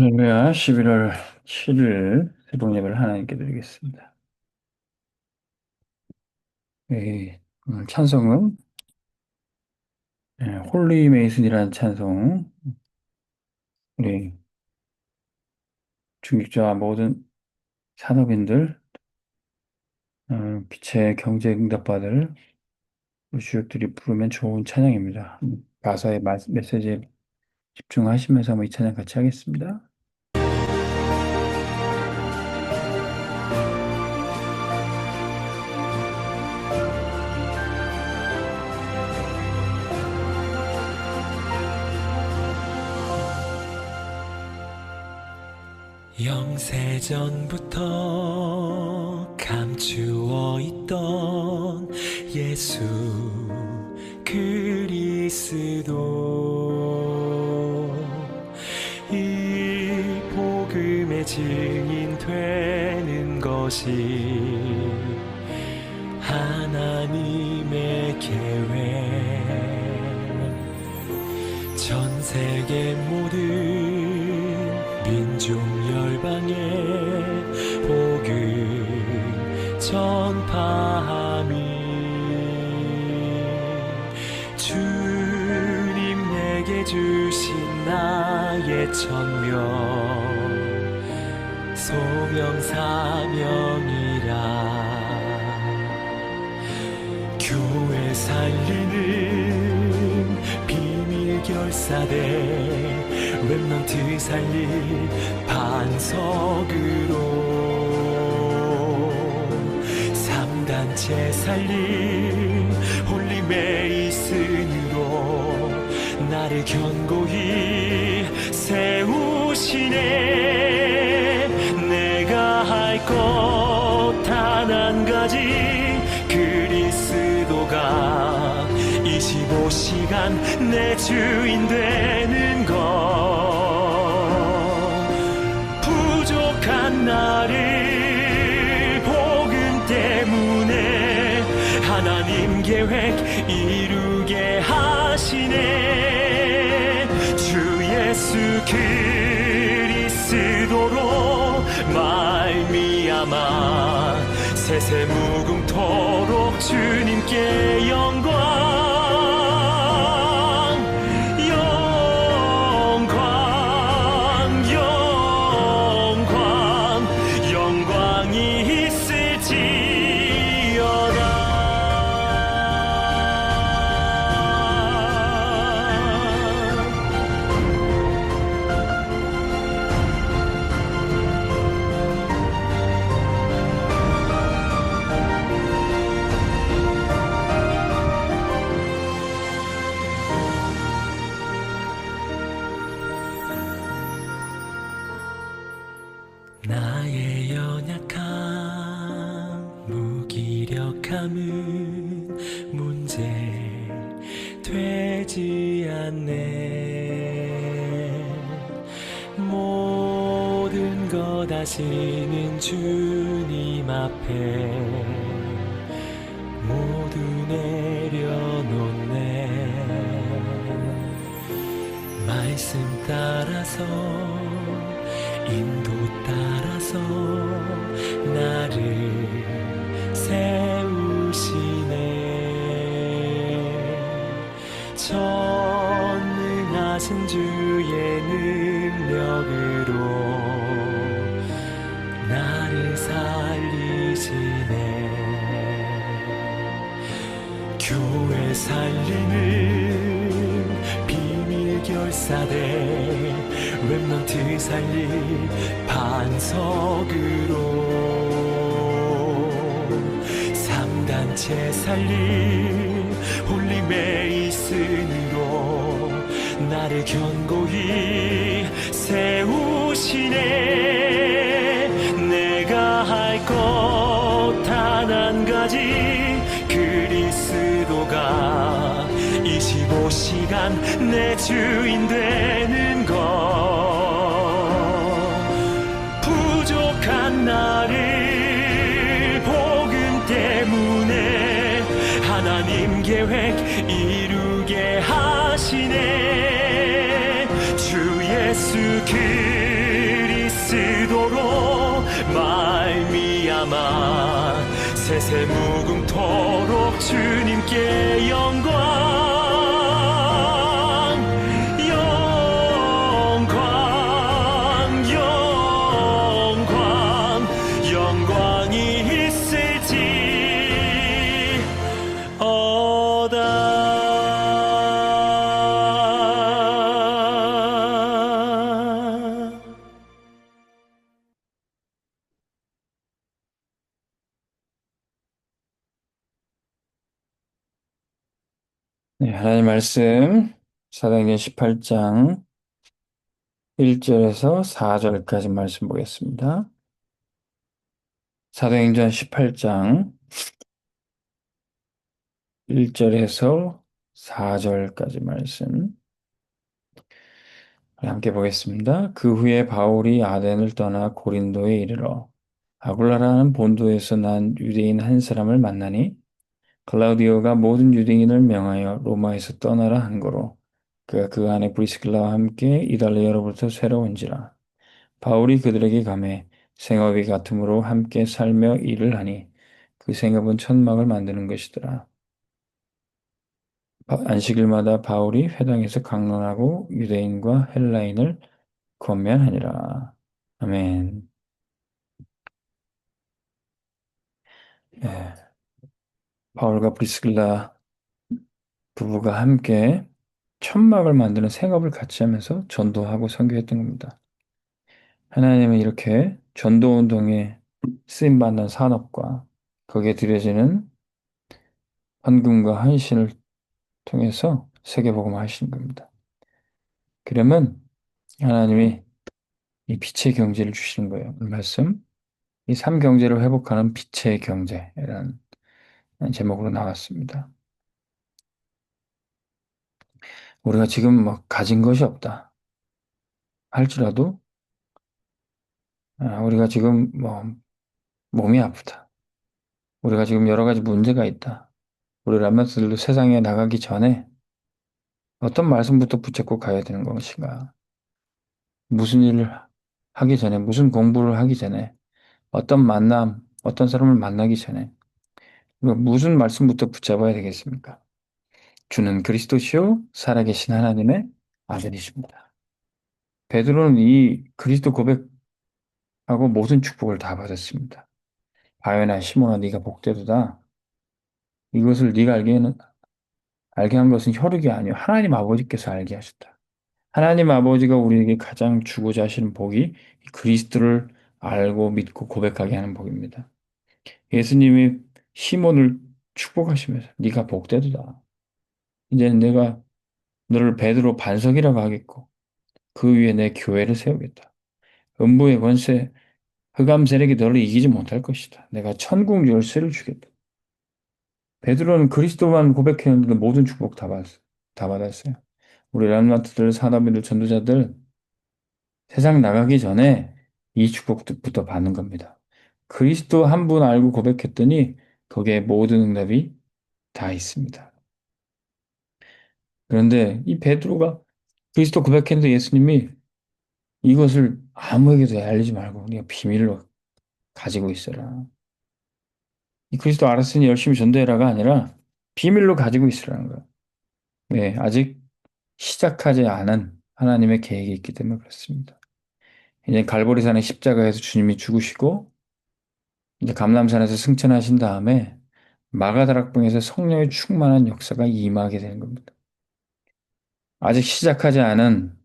할렐루야 11월 7일 새벽 예배를 하나님께 드리겠습니다. 예, 오늘 찬송은 예, 홀리 메이슨이라는 찬송 우리 중직자와 모든 산업인들 어, 빛의 경제 응답받을 주역들이 부르면 좋은 찬양입니다. 음, 가사의 마- 메시지에 집중하시면서 한번 이 찬양 같이 하겠습니다. 영세전부터 감추어 있던 예수 그 열방에 복음 전파함이 주님 내게 주신 나의 천명 소명 사명이라 교회 살리는 비밀 결사대 랩런트 살릴 반석으로 삼단체 살릴 홀리 메이슨으로 나를 견고히 세우시네. 내가 할 것 단 한 가지 그리스도가 25시간 내 주인 되 무궁토록 주님께 영광 나의 연약함 무기력함은 문제 되지 않네. 모든 것 아시는 주님 앞에 모두 내려놓네. 말씀 따라서 전능하신 주의 능력으로 나를 살리시네. 교회 살리는 비밀 결사대 랩런트 살릴 반석으로 삼단체 살릴 홀리 메이슨으로 나를 견고히 세우시네. 내가 할 것 단 한 가지 그리스도가 25시간 내 주인 되는 것. 부족한 나를 복음 때문에 하나님 계획 무궁토록 주님께 영광 하나님 말씀 사도행전 18장 1절에서 4절까지 말씀 보겠습니다. 사도행전 18장 1절에서 4절까지 말씀 함께 보겠습니다. 그 후에 바울이 아덴을 떠나 고린도에 이르러 아굴라라는 본도에서 난 유대인 한 사람을 만나니 클라우디오가 모든 유대인을 명하여 로마에서 떠나라 한 거로 그가 그 안에 브리스길라와 함께 이달리아로부터 새로운지라 바울이 그들에게 감해 생업이 같으므로 함께 살며 일을 하니 그 생업은 천막을 만드는 것이더라. 바- 안식일마다 바울이 회당에서 강론하고 유대인과 헬라인을 권면하니라. 아멘. 예. 바울과 브리스길라 부부가 함께 천막을 만드는 생업을 같이 하면서 전도하고 선교했던 겁니다. 하나님은 이렇게 전도 운동에 쓰임 받는 산업과 거기에 들여지는 헌금과 헌신을 통해서 세계 복음 하시는 겁니다. 그러면 하나님이 이 빛의 경제를 주시는 거예요. 이 말씀. 이 삼경제를 회복하는 빛의 경제라는 제목으로 나왔습니다. 우리가 지금 뭐 가진 것이 없다 할지라도 아, 우리가 지금 뭐 몸이 아프다. 우리가 지금 여러 가지 문제가 있다. 우리 람면스들도 세상에 나가기 전에 어떤 말씀부터 붙잡고 가야 되는 것인가? 무슨 일을 하기 전에, 무슨 공부를 하기 전에, 어떤 만남, 어떤 사람을 만나기 전에 우리가 무슨 말씀부터 붙잡아야 되겠습니까? 주는 그리스도시요 살아계신 하나님의 아들이십니다. 베드로는 이 그리스도 고백하고 모든 축복을 다 받았습니다. 바요나 시몬아 네가 복되도다. 이것을 네가 알게는 알게 한 것은 혈육이 아니요 하나님 아버지께서 알게 하셨다. 하나님 아버지가 우리에게 가장 주고자 하시는 복이 이 그리스도를 알고 믿고 고백하게 하는 복입니다. 예수님이 시몬을 축복하시면서 네가 복되도다. 이제는 내가 너를 베드로 반석이라고 하겠고 그 위에 내 교회를 세우겠다. 음부의 권세 흑암 세력이 너를 이기지 못할 것이다. 내가 천국 열쇠를 주겠다. 베드로는 그리스도만 고백했는데 모든 축복 다 받았어요. 다 받았어요. 우리 람마트들, 사람들, 전도자들 세상 나가기 전에 이 축복부터 받는 겁니다. 그리스도 한 분 알고 고백했더니 거기에 모든 응답이 다 있습니다. 그런데 이 베드로가 그리스도 고백했는데 예수님이 이것을 아무에게도 알리지 말고 네가 비밀로 가지고 있어라. 이 그리스도 알았으니 열심히 전도해라가 아니라 비밀로 가지고 있으라는 거예요. 네, 아직 시작하지 않은 하나님의 계획이 있기 때문에 그렇습니다. 이제 갈보리산의 십자가에서 주님이 죽으시고 이제 감람산에서 승천하신 다음에 마가다락방에서 성령의 충만한 역사가 임하게 되는 겁니다. 아직 시작하지 않은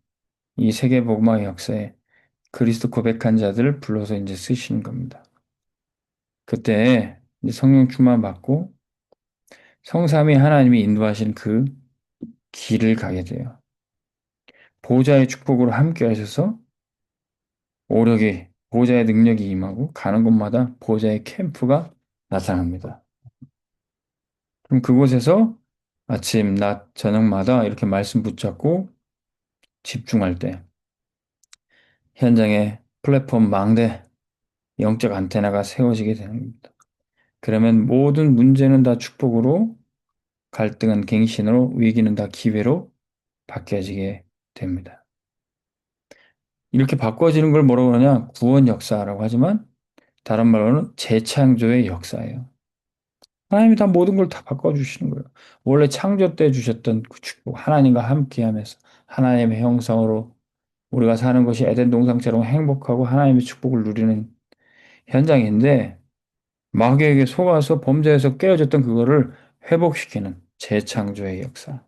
이 세계 복음화 역사에 그리스도 고백한 자들을 불러서 이제 쓰시는 겁니다. 그때 성령 충만 받고 성삼위 하나님이 인도하신 그 길을 가게 돼요. 보좌의 축복으로 함께 하셔서 오력이 보좌의 능력이 임하고 가는 곳마다 보좌의 캠프가 나타납니다. 그럼 그곳에서 아침, 낮, 저녁마다 이렇게 말씀 붙잡고 집중할 때 현장에 플랫폼 망대 영적 안테나가 세워지게 되는 겁니다. 그러면 모든 문제는 다 축복으로 갈등은 갱신으로 위기는 다 기회로 바뀌어지게 됩니다. 이렇게 바꿔지는 걸 뭐라고 하냐? 구원 역사라고 하지만 다른 말로는 재창조의 역사예요. 하나님이 다 모든 걸 다 바꿔주시는 거예요. 원래 창조 때 주셨던 그 축복, 하나님과 함께 하면서 하나님의 형상으로 우리가 사는 것이 에덴 동상처럼 행복하고 하나님의 축복을 누리는 현장인데 마귀에게 속아서 범죄에서 깨어졌던 그거를 회복시키는 재창조의 역사.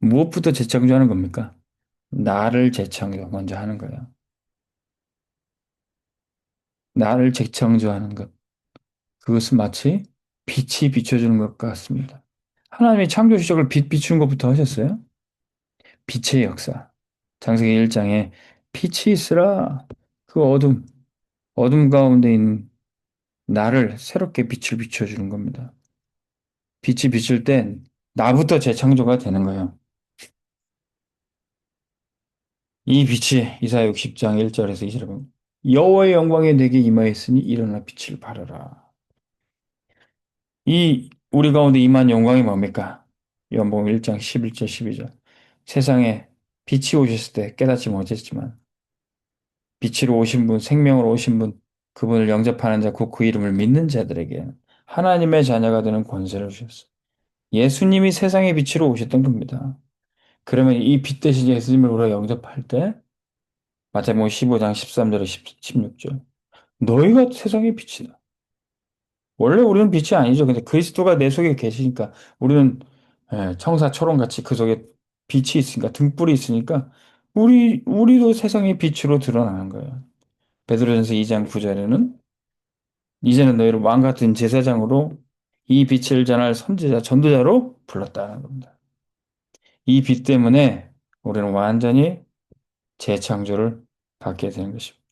무엇부터 재창조하는 겁니까? 나를 재창조 먼저 하는 거예요. 나를 재창조하는 것. 그것은 마치 빛이 비춰주는 것 같습니다. 하나님이 창조 시작을 빛 비추는 것부터 하셨어요. 빛의 역사. 창세기 1장에 빛이 있으라 그 어둠, 어둠 가운데 있는 나를 새롭게 빛을 비춰주는 겁니다. 빛이 비칠 땐 나부터 재창조가 되는 거예요. 이 빛이 이사야 60장 1절에서 2절에 보면 여호와의 영광이 내게 임하였으니 일어나 빛을 발하라. 이 우리 가운데 임한 영광이 뭡니까? 요한복음 1장 11절 12절. 세상에 빛이 오셨을 때 깨닫지 못했지만 빛으로 오신 분, 생명으로 오신 분, 그분을 영접하는 자, 곧 그 이름을 믿는 자들에게 하나님의 자녀가 되는 권세를 주셨어요. 예수님이 세상의 빛으로 오셨던 겁니다. 그러면 이 빛 대신 예수님을 우리가 영접할 때 마태복음 15장 13절에 16절 너희가 세상의 빛이다. 원래 우리는 빛이 아니죠. 근데 그리스도가 내 속에 계시니까 우리는 예, 청사 초롱같이 그 속에 빛이 있으니까 등불이 있으니까 우리 우리도 세상의 빛으로 드러나는 거예요. 베드로전서 2장 9절에는 이제는 너희를 왕 같은 제사장으로 이 빛을 전할 선지자 전도자로 불렀다는 겁니다. 이빛 때문에 우리는 완전히 재창조를 받게 되는 것입니다.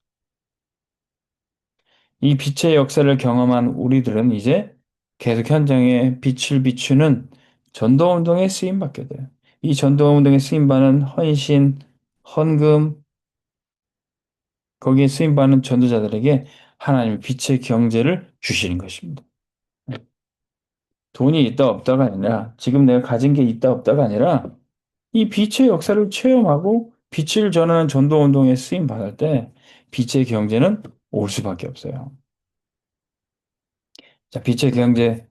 이 빛의 역사를 경험한 우리들은 이제 계속 현장에 빛을 비추는 전도운동에 쓰임받게 돼요. 이 전도운동에 쓰임받는 헌신, 헌금, 거기에 쓰임받는 전도자들에게 하나님의 빛의 경제를 주시는 것입니다. 돈이 있다 없다가 아니라 지금 내가 가진 게 있다 없다가 아니라 이 빛의 역사를 체험하고 빛을 전하는 전도 운동에 쓰임 받을 때 빛의 경제는 올 수밖에 없어요. 자, 빛의 경제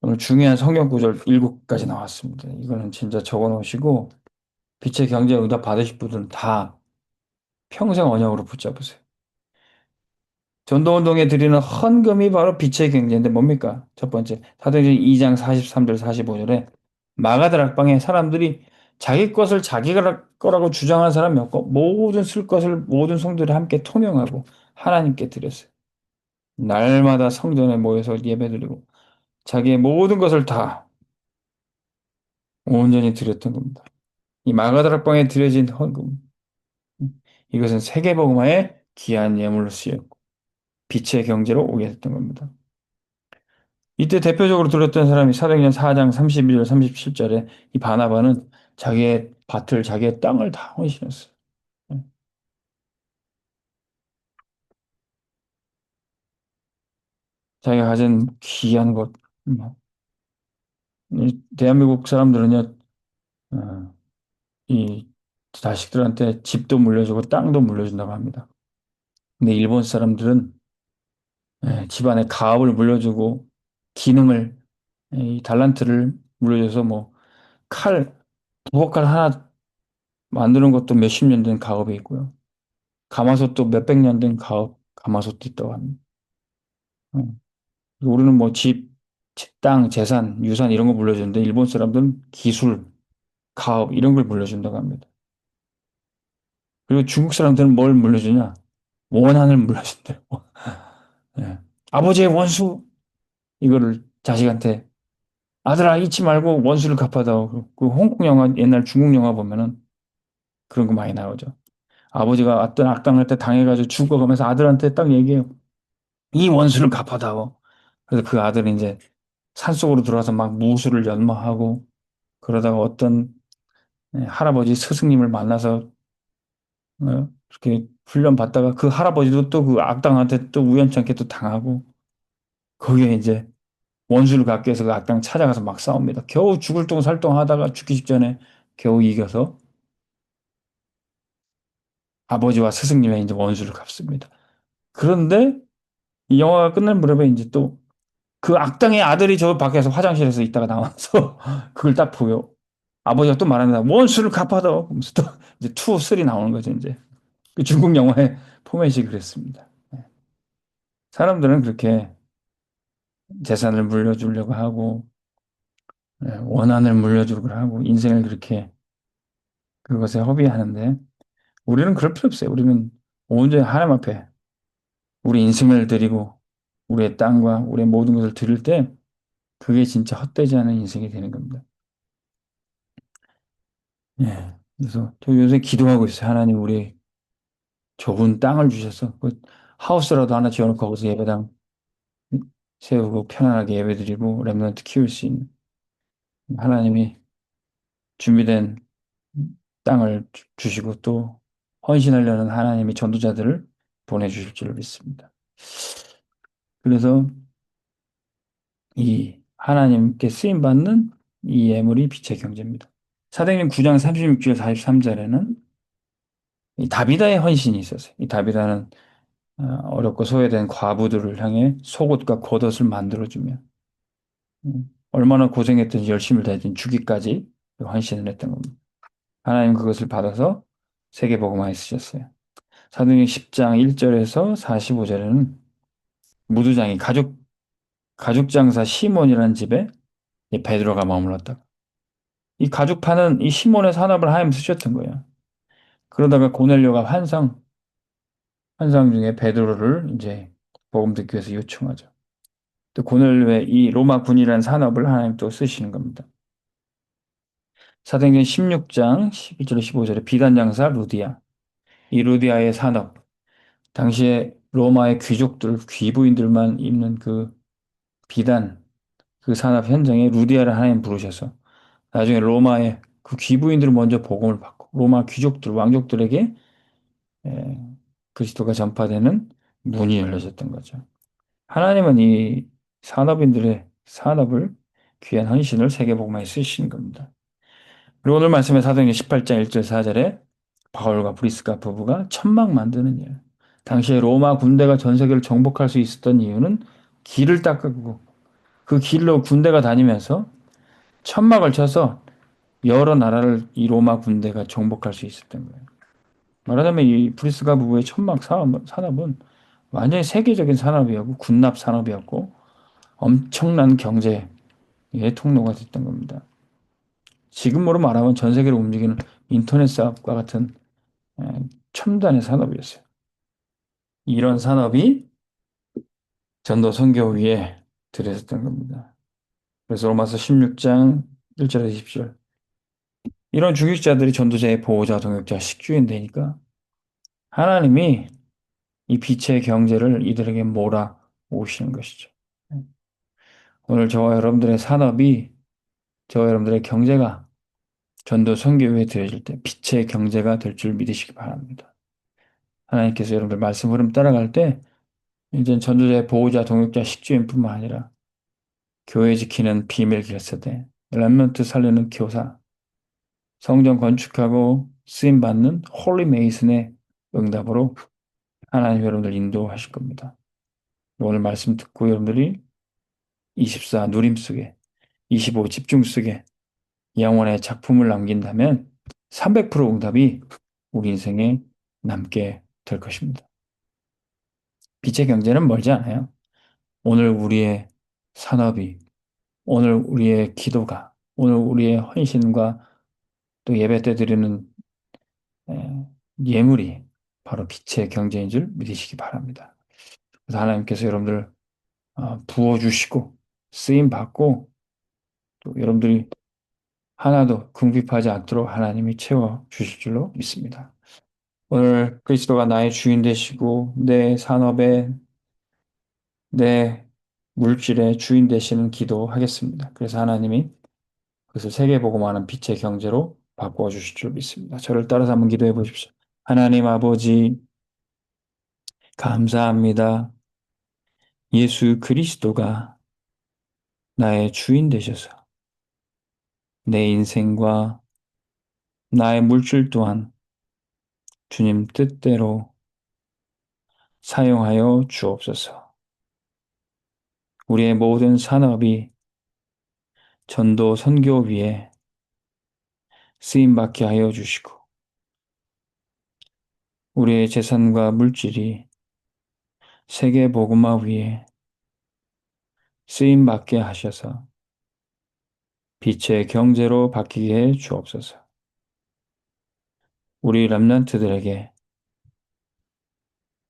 오늘 중요한 성경 구절 7가지 나왔습니다. 이거는 진짜 적어 놓으시고 빛의 경제 응답 받으실 분들은 다 평생 언약으로 붙잡으세요. 전도 운동에 드리는 헌금이 바로 빛의 경제인데 뭡니까? 첫 번째, 사도행전 2장 43절 45절에 마가다락방에 사람들이 자기 것을 자기가 거라고 주장하는 사람이 없고 모든 쓸 것을 모든 성도들이 함께 통용하고 하나님께 드렸어요. 날마다 성전에 모여서 예배드리고 자기의 모든 것을 다 온전히 드렸던 겁니다. 이 마가다락방에 드려진 헌금 이것은 세계복음화의 귀한 예물로 쓰였고 빛의 경제로 오게 됐던 겁니다. 이때 대표적으로 들었던 사람이 사도행전 4장 31절 37절에 이 바나바는 자기의 밭을 자기의 땅을 다 헌신했어요. 자기가 가진 귀한 것. 뭐. 이 대한민국 사람들은요, 어, 이 자식들한테 집도 물려주고 땅도 물려준다고 합니다. 근데 일본 사람들은 예, 집안에 가업을 물려주고 기능을 이 달란트를 물려줘서 뭐 칼, 부엌칼 하나 만드는 것도 몇십 년 된 가업이 있고요. 가마솥도 몇백 년 된 가업, 가마솥도 있다고 합니다. 어. 우리는 뭐 집, 땅, 재산, 유산 이런 거 물려주는데 일본 사람들은 기술, 가업 이런 걸 물려준다고 합니다. 그리고 중국 사람들은 뭘 물려주냐? 원한을 물려준대요. 예. 아버지의 원수 이거를 자식한테 아들아 잊지 말고 원수를 갚아다오. 그 홍콩 영화 옛날 중국 영화 보면은 그런 거 많이 나오죠. 아버지가 어떤 악당할 때 당해가지고 죽어가면서 아들한테 딱 얘기해요. 이 원수를 갚아다오. 그래서 그 아들이 이제 산속으로 들어와서 막 무술을 연마하고 그러다가 어떤 예, 할아버지 스승님을 만나서 어, 이렇게 훈련 받다가 그 할아버지도 또 그 악당한테 또 우연찮게 또 당하고 거기에 이제 원수를 갖기 위해서 그 악당 찾아가서 막 싸웁니다. 겨우 죽을 똥 살똥 하다가 죽기 직전에 겨우 이겨서 아버지와 스승님의 이제 원수를 갚습니다. 그런데 이 영화가 끝날 무렵에 이제 또 그 악당의 아들이 저 밖에서 화장실에서 있다가 나와서 그걸 딱 보여. 아버지가 또 말합니다. 원수를 갚아다. 그러면서 또 이제 투, 쓰리 나오는 거죠, 이제. 그 중국 영화의 포맷이 그랬습니다. 네. 사람들은 그렇게 재산을 물려주려고 하고, 네, 원한을 물려주려고 하고, 인생을 그렇게 그것에 허비하는데, 우리는 그럴 필요 없어요. 우리는 온전히 하나님 앞에 우리 인생을 드리고, 우리의 땅과 우리의 모든 것을 드릴 때, 그게 진짜 헛되지 않은 인생이 되는 겁니다. 예. 그래서 저 요새 기도하고 있어요. 하나님, 우리 좁은 땅을 주셔서, 그 하우스라도 하나 지어놓고 거기서 예배당 세우고 편안하게 예배드리고 렘넌트 키울 수 있는 하나님이 준비된 땅을 주- 주시고 또 헌신하려는 하나님이 전도자들을 보내주실 줄 믿습니다. 그래서 이 하나님께 쓰임 받는 이 예물이 빛의 경제입니다. 사도행전 9장 36절 43절에는 이 다비다의 헌신이 있었어요. 이 다비다는 어, 어렵고 소외된 과부들을 향해 속옷과 겉옷을 만들어주며 음, 얼마나 고생했든지 열심을 다했든지 주기까지 헌신을 했던 겁니다. 하나님 그것을 받아서 세계복음화에 쓰셨어요. 사도행전 10장 1절에서 45절에는 무두장이 가죽 가죽 장사 시몬이라는 집에 이 베드로가 머물렀다가 이 가죽 파는 이 시몬의 산업을 하나님 쓰셨던 거예요. 그러다가 고넬료가 환상 환상 중에 베드로를 이제 복음 듣기 위해서 요청하죠. 또 고넬료의 이 로마 군이라는 산업을 하나님 또 쓰시는 겁니다. 사도행전 16장 11절에 15절에 비단 장사 루디아 이 루디아의 산업 당시에 로마의 귀족들 귀부인들만 입는 그 비단 그 산업 현장에 루디아를 하나님 부르셔서 나중에 로마의 그 귀부인들을 먼저 복음을 받고 로마 귀족들 왕족들에게 에, 그리스도가 전파되는 문이 열려졌던 거죠. 하나님은 이 산업인들의 산업을 귀한 헌신을 세계복음화에 쓰시는 겁니다. 그리고 오늘 말씀의 사도행전 18장 1절 4절에 바울과 브리스가 부부가 천막 만드는 일. 당시에 로마 군대가 전 세계를 정복할 수 있었던 이유는 길을 닦고 그 길로 군대가 다니면서 천막을 쳐서 여러 나라를 이 로마 군대가 정복할 수 있었던 거예요. 말하자면 이 브리스가 부부의 천막 산업, 산업은 완전히 세계적인 산업이었고 군납 산업이었고 엄청난 경제의 통로가 됐던 겁니다. 지금으로 말하면 전 세계를 움직이는 인터넷 사업과 같은 에, 첨단의 산업이었어요. 이런 산업이 전도 선교 위에 들어섰던 겁니다. 그래서 로마서 16장 1절에서 20절 이런 중직자들이 전도자의 보호자, 동역자, 식주인 되니까 하나님이 이 빛의 경제를 이들에게 몰아 오시는 것이죠. 오늘 저와 여러분들의 산업이 저와 여러분들의 경제가 전도 선교에 드려질 때 빛의 경제가 될 줄 믿으시기 바랍니다. 하나님께서 여러분들 말씀 흐름 따라갈 때 이제 전도자의 보호자, 동역자, 식주인뿐만 아니라 교회 지키는 비밀 길세대, 렘넌트 살리는 교사, 성전 건축하고 쓰임 받는 홀리 메이슨의 응답으로 하나님 여러분들 인도하실 겁니다. 오늘 말씀 듣고 여러분들이 24 누림 속에 25 집중 속에 영원의 작품을 남긴다면 300% 응답이 우리 인생에 남게 될 것입니다. 빛의 경제는 멀지 않아요. 오늘 우리의 산업이, 오늘 우리의 기도가, 오늘 우리의 헌신과 또 예배 때 드리는 예물이 바로 빛의 경제인 줄 믿으시기 바랍니다. 그래서 하나님께서 여러분들 어, 부어주시고 쓰임 받고 또 여러분들이 하나도 궁핍하지 않도록 하나님이 채워 주실 줄로 믿습니다. 오늘 그리스도가 나의 주인 되시고 내 산업에 내 물질의 주인 되시는 기도하겠습니다. 그래서 하나님이 그것을 세계보고만한 빛의 경제로 바꾸어 주실 줄 믿습니다. 저를 따라서 한번 기도해 보십시오. 하나님 아버지 감사합니다. 예수 그리스도가 나의 주인 되셔서 내 인생과 나의 물질 또한 주님 뜻대로 사용하여 주옵소서. 우리의 모든 산업이 전도 선교 위에 쓰임 받게 하여 주시고 우리의 재산과 물질이 세계 복음화 위에 쓰임 받게 하셔서 빛의 경제로 바뀌게 해 주옵소서. 우리 람난트들에게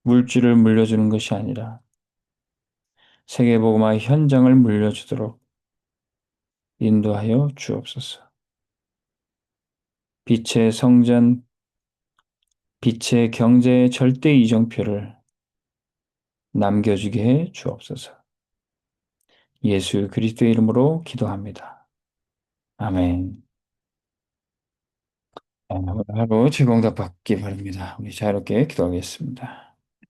물질을 물려주는 것이 아니라 세계 복음화 현장을 물려주도록 인도하여 주옵소서. 빛의 성전, 빛의 경제의 절대 이정표를 남겨주게 해 주옵소서. 예수 그리스도의 이름으로 기도합니다. 아멘. 아, 오늘 하루 즐거운 답 받기 바랍니다. 우리 자유롭게 기도하겠습니다.